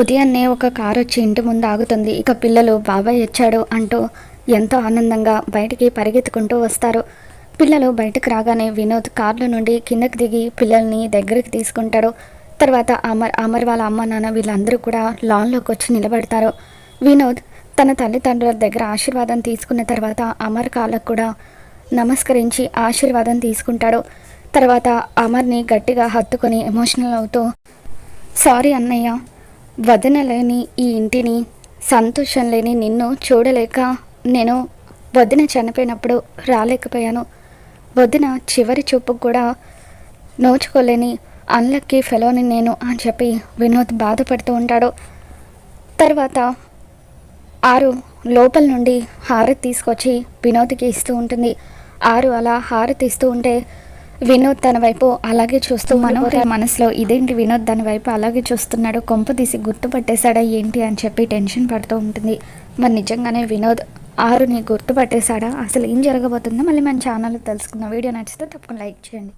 ఉదయాన్నే ఒక కారు వచ్చి ఇంటి ముందు ఆగుతుంది. ఇక పిల్లలు బాబాయ్ వచ్చాడు అంటూ ఎంతో ఆనందంగా బయటికి పరిగెత్తుకుంటూ వస్తారు. పిల్లలు బయటకు రాగానే వినోద్ కార్లో నుండి కిందకి దిగి పిల్లల్ని దగ్గరికి తీసుకుంటాడు. తర్వాత అమర్ అమర్ వాళ్ళ అమ్మ నాన్న వీళ్ళందరూ కూడా లాన్లోకి వచ్చి నిలబడతారు. వినోద్ తన తల్లిదండ్రుల దగ్గర ఆశీర్వాదం తీసుకున్న తర్వాత అమర్ కాళ్ళకు కూడా నమస్కరించి ఆశీర్వాదం తీసుకుంటాడు. తర్వాత అమర్ని గట్టిగా హత్తుకొని ఎమోషనల్ అవుతూ సారీ అన్నయ్య వదిన లేని ఈ ఇంటిని సంతోషం లేని నిన్ను చూడలేక నేను వదిన చనిపోయినప్పుడు రాలేకపోయాను. వదిన చివరి చూపుకు కూడా నోచుకోలేని అన్లక్కీ ఫెలోని నేను అని చెప్పి వినోద్ బాధపడుతూ ఉంటాడు. తర్వాత ఆరు లోపల నుండి హారతి తీసుకొచ్చి వినోద్కి ఇస్తూ ఉంటుంది. ఆరు అలా హారతి ఇస్తూ ఉంటే వినోద్ తన వైపు అలాగే చూస్తూ మనోహర మనసులో ఇదేంటి వినోద్ దాని వైపు అలాగే చూస్తున్నాడు? కొంప తీసి గుర్తుపట్టేశాడా ఏంటి అని చెప్పి టెన్షన్ పడుతూ ఉంటుంది. మరి నిజంగానే వినోద్ ఆరుని గుర్తుపట్టేశాడా? అసలు ఏం జరగబోతుందో మళ్ళీ మన ఛానల్ తెలుసుకుందాం. వీడియో నచ్చితే తప్పకుండా లైక్ చేయండి.